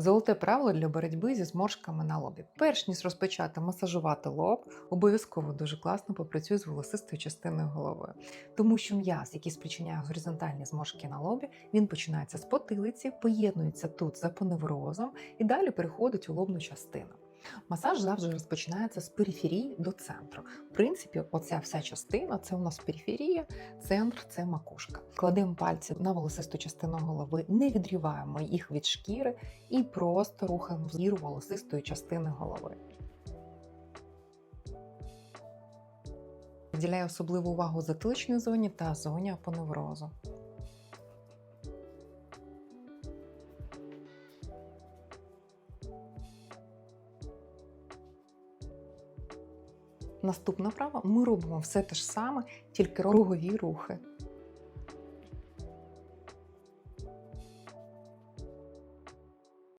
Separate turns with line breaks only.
Золоте правило для боротьби зі зморшками на лобі. Перш ніж розпочати масажувати лоб, обов'язково дуже класно попрацюй з волосистою частиною голови, тому що м'яз, який спричиняє горизонтальні зморшки на лобі, він починається з потилиці, поєднується тут за поневрозом і далі переходить у лобну частину. Масаж завжди розпочинається з периферії до центру. В принципі, оця вся частина це у нас периферія, центр це макушка. Кладемо пальці на волосисту частину голови, не відріваємо їх від шкіри і просто рухаємо взір волосистої частини голови. Приділяю особливу увагу затиличній зоні та зоні апоневрозу. Наступна вправа ми робимо все те ж саме, тільки кругові рухи.